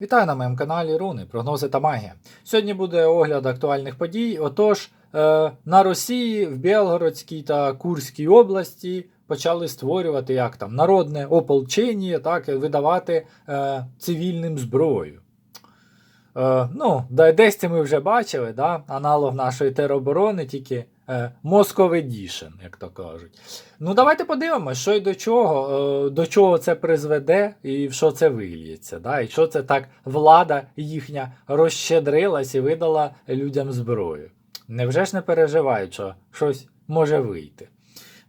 Вітаю на моєму каналі Руни, прогнози та магія. Сьогодні буде огляд актуальних подій. Отож, е, на Росії в Білгородській та Курській області почали створювати як там народне ополчення, так, видавати е, цивільним зброю. Е, ну, десь це ми вже бачили, да? аналог нашої тероборони, тільки е, Edition, як то кажуть. Ну, давайте подивимося, що й до чого, е, до чого це призведе і в що це вильється. Да? І що це так влада їхня розщедрилась і видала людям зброю. Невже ж не переживають, що щось може вийти?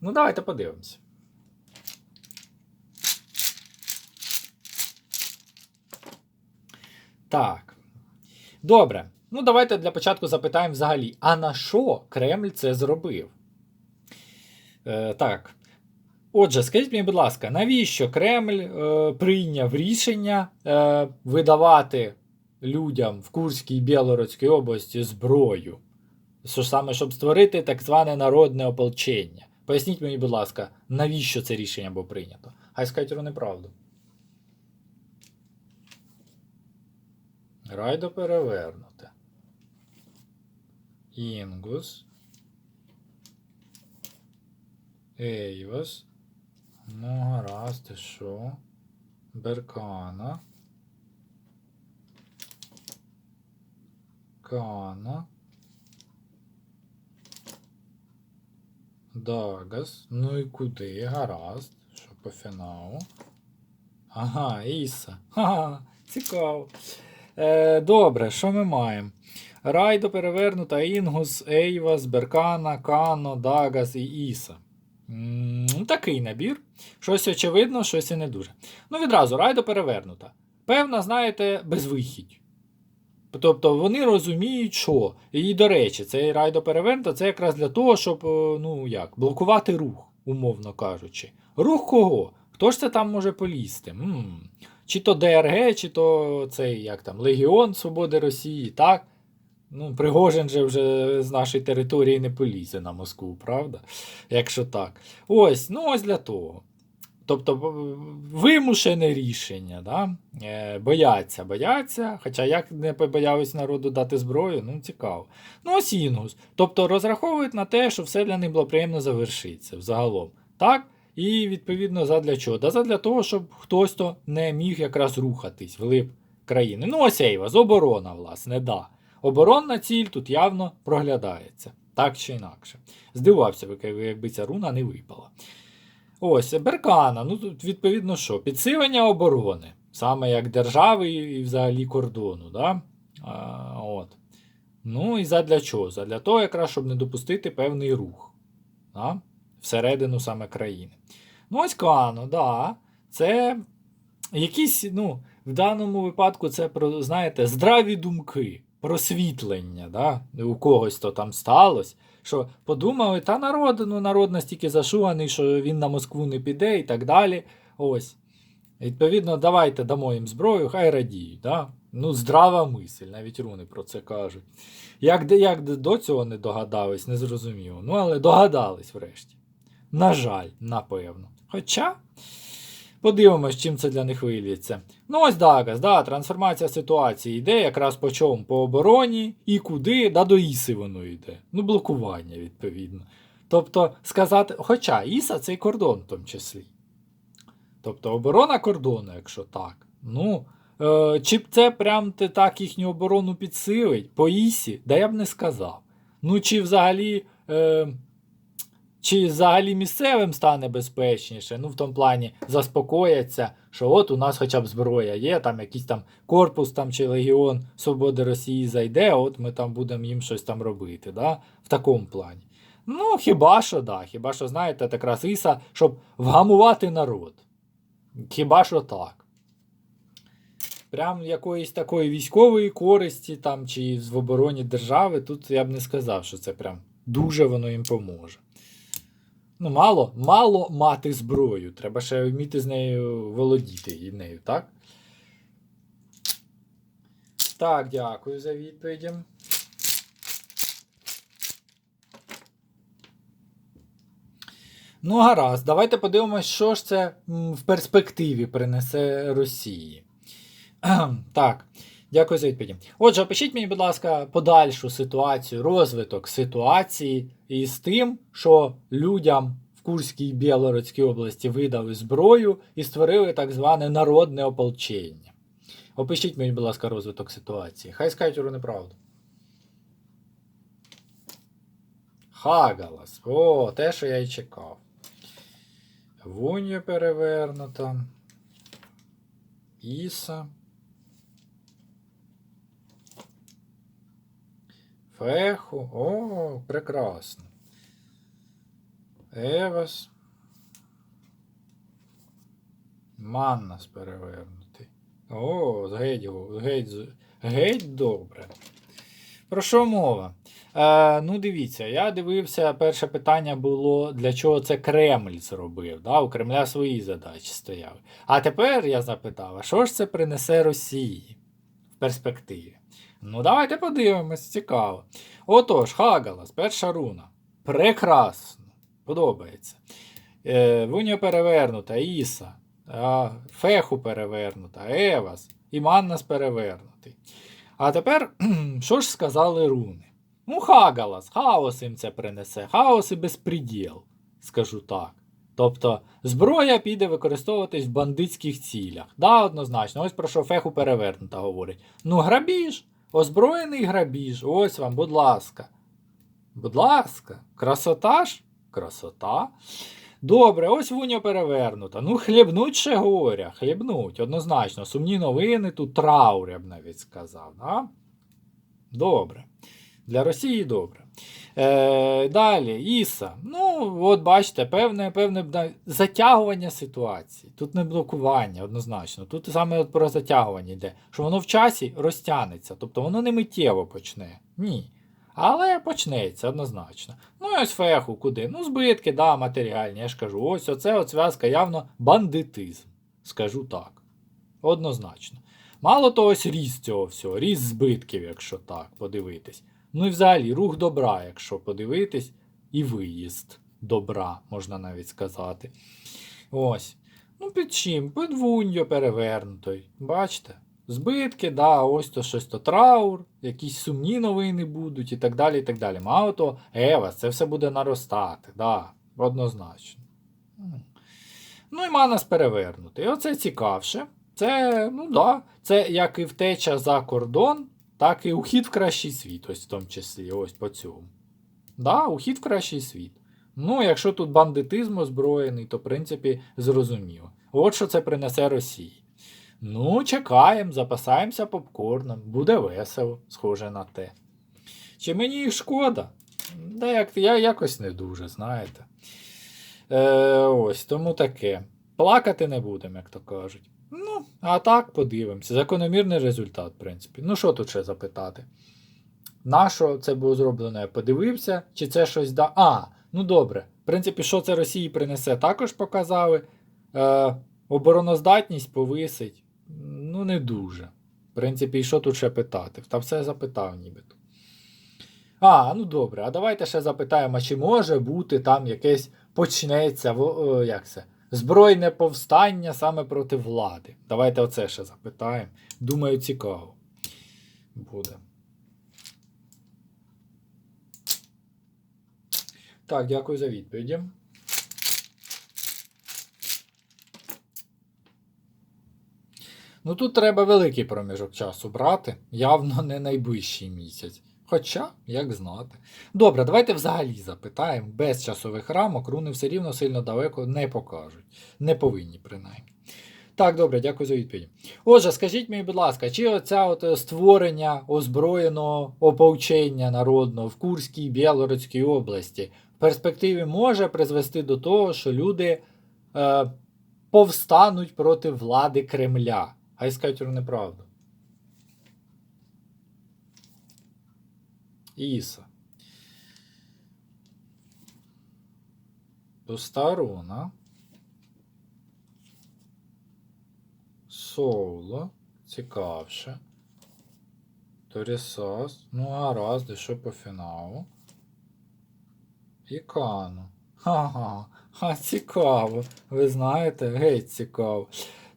Ну, давайте подивимося. Так. Добре. Ну, давайте для початку запитаємо взагалі, а на що Кремль це зробив? Е, так. Отже, скажіть мені, будь ласка, навіщо Кремль е, прийняв рішення е, видавати людям в Курській і Білгородській області зброю? Що саме, щоб створити так зване народне ополчення? Поясніть мені, будь ласка, навіщо це рішення було прийнято? Хай скажуть вони правду. Райдо перевернуте. Інгус. Ейвас. Ну, гаразд, і що? Беркана. Кана. Дагас. Ну і куди? Гаразд. Що по фіналу? Ага, Іса. Ха, цікаво. Е, добре, що ми маємо? Райдо перевернута, Інгус, Ейвас, Беркана, Кано, Дагас і Іса. М, ну, Такий набір. Щось очевидно, щось і не дуже. Ну, відразу, райдо перевернута. Певна, знаєте, безвихідь. Тобто вони розуміють, що. І, до речі, цей райдо перевернута це якраз для того, щоб е, ну, як, блокувати рух, умовно кажучи. Рух кого? Хто ж це там може полізти? м Чи то ДРГ, чи то цей як там, Легіон Свободи Росії, так? Ну, Пригожин же вже з нашої території не полізе на Москву, правда? Якщо так. Ось, ну ось для того. Тобто вимушене рішення, да? е, бояться, бояться. Хоча як не побоялись народу дати зброю, ну цікаво. Ну, ось інгус. Тобто розраховують на те, що все для них було приємно завершиться взагалом. Так? І відповідно задля чого? Да задля того, щоб хтось то не міг якраз рухатись вглиб країни. Ну, ось Ейвас, оборона, власне, да. Оборонна ціль тут явно проглядається, так чи інакше. Здивався би, якби- ця руна не випала. Ось, Беркана, ну тут відповідно що? Підсилення оборони, саме як держави і взагалі кордону. Да? А, от. Ну і задля чого? Задля того, якраз, щоб не допустити певний рух да? всередину саме країни. Ну, ось Кано, да. Це якісь, ну, в даному випадку це про, знаєте, здраві думки, просвітлення, да? у когось то там сталося. Що подумали, та народ, ну народ настільки зашуганий, що він на Москву не піде і так далі. Ось. Відповідно, давайте дамо їм зброю, хай радіють. Да? Ну, здрава мисль, навіть руни про це кажуть. Як, як до цього не догадались, не зрозуміло. Ну, але догадались врешті. На жаль, напевно. Хоча. Подивимось, чим це для них вильється. Ну, ось Дагас, да, трансформація ситуації йде якраз по чому? По обороні і куди, да до Іси воно йде. Ну, блокування, відповідно. Тобто, сказати, хоча Іса це і кордон в тому числі. Тобто оборона кордону, якщо так. Ну, е, чи б це прям те так їхню оборону підсилить по Ісі, да я б не сказав. Ну, чи взагалі. Е, чи взагалі місцевим стане безпечніше, ну в тому плані заспокояться, що от у нас хоча б зброя є, там якийсь там корпус там чи легіон Свободи Росії зайде, от ми там будемо їм щось там робити. Да? В такому плані. Ну, хіба що, да, хіба що, знаєте, якраз Іса, щоб вгамувати народ. Хіба що так. Прям якоїсь такої військової користі там, чи в обороні держави, тут я б не сказав, що це прям дуже воно їм поможе. Ну, мало, мало мати зброю. Треба ще вміти з нею володіти і нею, так? Так, дякую за відповіді. Ну, гаразд, давайте подивимось, що ж це в перспективі принесе Росії. Так, дякую за відповіді. Отже, опишіть мені, будь ласка, подальшу ситуацію, розвиток ситуації із тим, що людям в Курській і Білородській області видали зброю і створили так зване народне ополчення. Опишіть мені, будь ласка, розвиток ситуації. Хай скажуть уру неправду. Хагалас. О, те, що я й чекав. Вунья перевернута. Іса. Феху. О, прекрасно. Евас. Маннас перевернутий. О, геть, геть, геть добре. Про що мова? Е, ну, дивіться, я дивився, перше питання було, для чого це Кремль зробив. Да? У Кремля свої задачі стояли. А тепер я запитав, а що ж це принесе Росії в перспективі? Ну, давайте подивимось, цікаво. Отож, Хагалас, перша руна. Прекрасно. Подобається. Е, Вуньо перевернута, Іса, а, Феху перевернута, Евас, і Маннас перевернутий. А тепер, що ж сказали руни? Ну, Хагалас, хаос їм це принесе, хаос і безпреділ, скажу так. Тобто зброя піде використовуватись в бандитських цілях. Да, однозначно, ось про що феху перевернута говорить. Ну, грабіж, озброєний грабіж, ось вам, будь ласка. Будь ласка, красота ж? Красота. Добре, ось вуня перевернута. Ну, хлібнуть ще горя, хлібнуть, однозначно. Сумні новини, тут траур, я б навіть сказав. А? Добре. Для Росії добре. Е, далі, Іса. Ну, от бачите, певне, певне затягування ситуації. Тут не блокування, однозначно. Тут саме от про затягування йде, що воно в часі розтягнеться. Тобто воно не миттєво почне. Ні. Але почнеться однозначно. Ну і ось феху куди? Ну, збитки, да, матеріальні, я ж кажу. Ось оце от зв'язка явно бандитизм. Скажу так. Однозначно. Мало того, ось ріст цього всього, ріст збитків, якщо так подивитись. Ну і взагалі рух добра, якщо подивитись, і виїзд добра, можна навіть сказати. Ось. Ну, під чим? Під вуньо перевернутий. Бачите? Збитки, да, ось то щось то траур, якісь сумні новини будуть і так далі. і так далі. Мало того, Ева, це все буде наростати, да, однозначно. Ну і Манас перевернутий. Оце цікавше. Це, ну да, це як і втеча за кордон, так і ухід в кращий світ, ось в тому числі, ось по цьому. Да, ухід в кращий світ. Ну, якщо тут бандитизм озброєний, то в принципі зрозуміло. От що це принесе Росії. Ну, чекаємо, запасаємося попкорном. Буде весело, схоже на те. Чи мені їх шкода? Да як, я якось не дуже, знаєте. Е, ось, тому таке. Плакати не будемо, як то кажуть. Ну, а так подивимося. Закономірний результат, в принципі. Ну, що тут ще запитати? На що це було зроблено? Я подивився, чи це щось да. А, ну добре. В принципі, що це Росії принесе, також показали. Е, обороноздатність повисить. Ну, не дуже. В принципі, і що тут ще питати? Та все запитав нібито. А, ну добре, а давайте ще запитаємо, чи може бути там якесь почнеться як це, збройне повстання саме проти влади. Давайте оце ще запитаємо. Думаю, цікаво буде. Так, дякую за відповіді. Ну тут треба великий проміжок часу брати, явно не найближчий місяць. Хоча, як знати. Добре, давайте взагалі запитаємо. Без часових рамок руни все рівно сильно далеко не покажуть. Не повинні, принаймні. Так, добре, дякую за відповідь. Отже, скажіть мені, будь ласка, чи оця от е, створення озброєного ополчення народного в Курській і Білородській області в перспективі може призвести до того, що люди е, повстануть проти влади Кремля? Хай скажуть неправду. Іса. Постарона. Соло. Цікавше. Торісас. Ну, гаразд, і що по фіналу? І Кану. Ха-ха. Ха, цікаво. Ви знаєте, геть цікаво.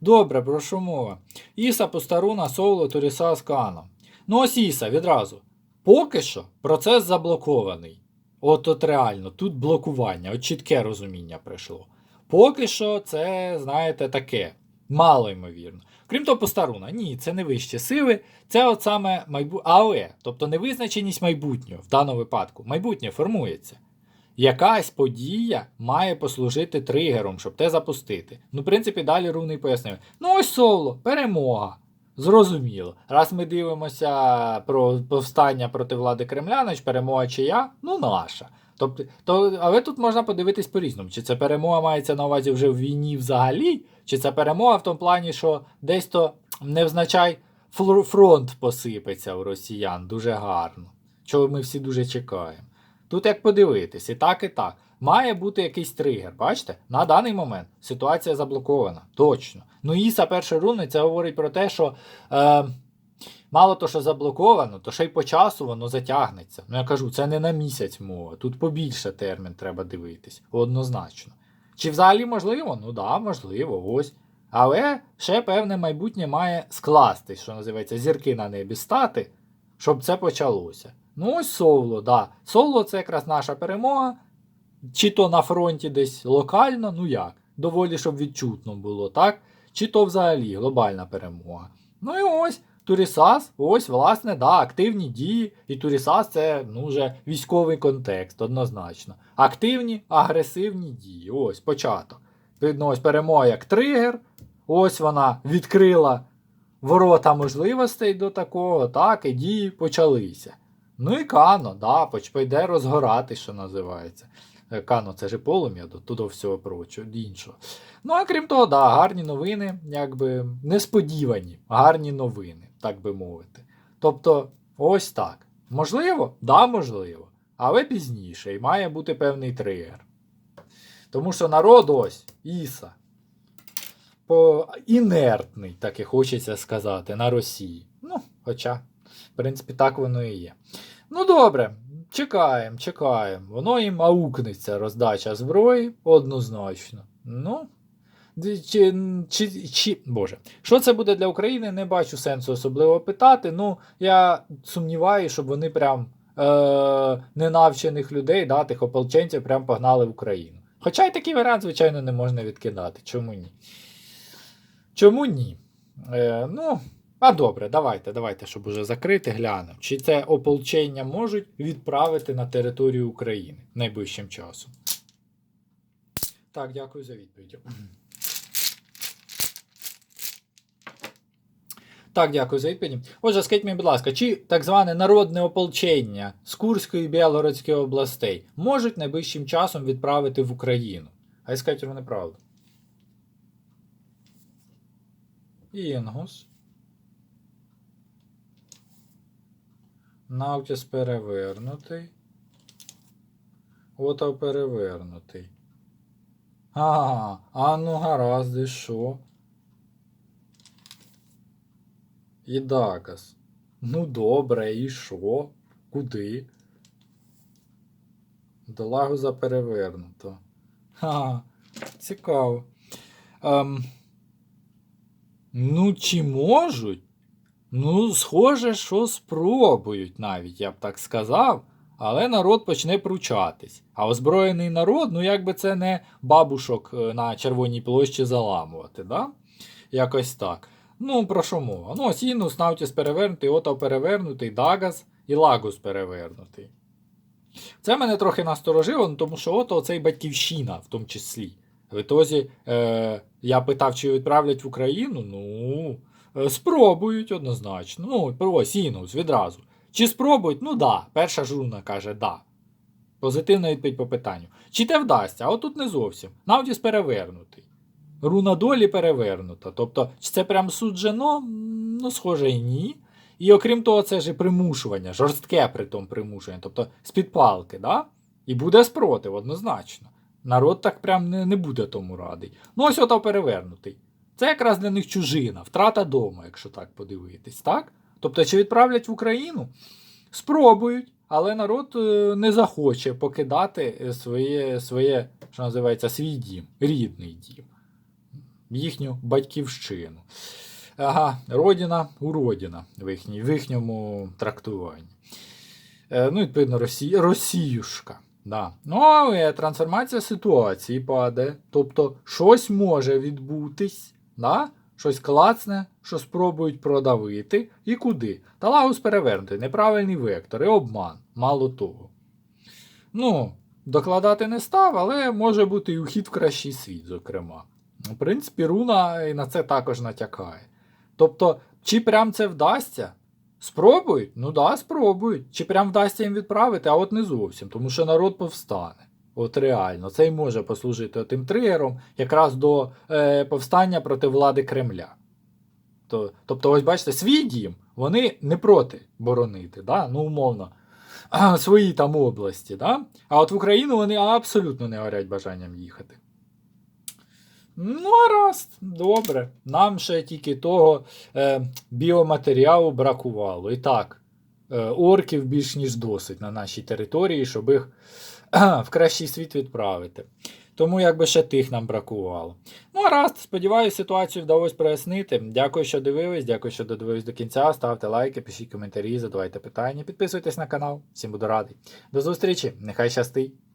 Добре, про що мова? Іса, Постаруна, Соло, Туріса, Скана. Ну ось Іса відразу. Поки що процес заблокований. От от реально, тут блокування, от чітке розуміння прийшло. Поки що це, знаєте, таке. Мало ймовірно. Крім того, постаруна, ні, це не вищі сили, це от саме майбутнє. Але, тобто невизначеність майбутнього в даному випадку. Майбутнє формується. Якась подія має послужити тригером, щоб те запустити. Ну, в принципі, далі руни пояснює. Ну, ось соло, перемога. Зрозуміло. Раз ми дивимося про повстання проти влади Кремля, значить перемога чия? Ну, наша. Тобто, то, але тут можна подивитись по-різному. Чи це перемога мається на увазі вже в війні взагалі, чи це перемога в тому плані, що десь то невзначай фронт посипеться у росіян дуже гарно. Чого ми всі дуже чекаємо. Тут як подивитись, і так, і так. Має бути якийсь тригер. Бачите? На даний момент ситуація заблокована. Точно. Ну, Іса першої руни це говорить про те, що е, мало то, що заблоковано, то ще й по часу воно затягнеться. Ну я кажу, це не на місяць мова. Тут побільше термін треба дивитись. Однозначно. Чи взагалі можливо? Ну да, можливо, ось. Але ще певне майбутнє має скластись, що називається, зірки на небі стати, щоб це почалося. Ну, ось соло, да. Соло це якраз наша перемога. Чи то на фронті десь локально, ну як, доволі, щоб відчутно було, так? Чи то взагалі глобальна перемога. Ну і ось Турісас, ось, власне, да, активні дії. І Турісас це ну, вже військовий контекст, однозначно. Активні, агресивні дії. Ось початок. Видно, ось перемога як тригер. Ось вона відкрила ворота можливостей до такого, так, і дії почалися. Ну і Кано, да, поч- пойде розгорати, що називається. Е, Кано це ж полум'я до, до всього прочого, іншого. Ну, а крім того, да, гарні новини, якби несподівані, гарні новини, так би мовити. Тобто, ось так. Можливо? Да, можливо. Але пізніше і має бути певний тригер. Тому що народ ось, Іса, по інертний, так і хочеться сказати, на Росії. Ну, хоча, в принципі, так воно і є. Ну, добре, чекаємо, чекаємо. Воно їм аукнеться роздача зброї однозначно. Ну. Чи, чи, чи, Боже, що це буде для України? Не бачу сенсу особливо питати. Ну, я сумніваюся, щоб вони прям е, ненавчених людей, да, тих ополченців, прям погнали в Україну. Хоча й такий варіант, звичайно, не можна відкидати. Чому ні? Чому ні? Е, ну, а добре, давайте, давайте, щоб уже закрити, глянемо. Чи це ополчення можуть відправити на територію України найближчим часом? Так, дякую за відповідь. Так, дякую за відповідь. Отже, скажіть мені, будь ласка, чи так зване народне ополчення з Курської і Білгородської областей можуть найближчим часом відправити в Україну? А я скажіть вони правду. Інгус. Навтіс перевернутий. Ото перевернутий. А, а ну гаразд, і що? І Дагас. Ну добре, і що? Куди? До Лагуза перевернуто. Ха, цікаво. Ем, ну, чи можуть? Ну, схоже, що спробують навіть, я б так сказав. Але народ почне пручатись. А озброєний народ, ну якби це не бабушок е, на Червоній площі заламувати, да? Якось так. Ну, про що мова? Ну, ось Інус, Навтіс перевернутий, Ото перевернутий, Дагас і Лагус перевернутий. Це мене трохи насторожило, ну, тому що ото оцей батьківщина в тому числі. В ітозі е, я питав, чи відправлять в Україну. Ну, спробують однозначно. Ну, ось Інус відразу. Чи спробують? Ну да. Перша журна каже да. Позитивна відповідь по питанню. Чи те вдасться? А отут не зовсім. Навтіс перевернутий. Руна долі перевернута. Тобто, чи це прям суджено? Ну, схоже, і ні. І окрім того, це ж примушування, жорстке при тому примушування, тобто з-під палки, да? І буде спротив, однозначно. Народ так прям не, не буде тому радий. Ну, ось ото перевернутий. Це якраз для них чужина, втрата дому, якщо так подивитись, так? Тобто, чи відправлять в Україну? Спробують, але народ е, не захоче покидати е, своє, своє, що називається, свій дім, рідний дім. їхню батьківщину. Ага, родина уродина в, їхній, в їхньому трактуванні. Е, ну, відповідно, Росі... Росіюшка. Да. Ну, але трансформація ситуації падає. Тобто, щось може відбутись, да? щось клацне, що спробують продавити, і куди. Талагус перевернутий, неправильний вектор і обман, мало того. Ну, докладати не став, але може бути і ухід в кращий світ, зокрема. В принципі, руна і на це також натякає. Тобто, чи прям це вдасться? Спробують? Ну да, спробують. Чи прям вдасться їм відправити, а от не зовсім, тому що народ повстане. От реально, це й може послужити тим тригером якраз до е, повстання проти влади Кремля. То, тобто, ось бачите, свій дім вони не проти боронити, да? ну умовно, свої там області. Да? А от в Україну вони абсолютно не горять бажанням їхати. Ну, гаразд, добре. Нам ще тільки того е, біоматеріалу бракувало. І так, е, орків більш ніж досить на нашій території, щоб їх в кращий світ відправити. Тому якби ще тих нам бракувало. Ну, раз, сподіваюся, ситуацію вдалося прояснити. Дякую, що дивились, дякую, що додивились до кінця. Ставте лайки, пишіть коментарі, задавайте питання, підписуйтесь на канал. Всім буду радий. До зустрічі, нехай щастить!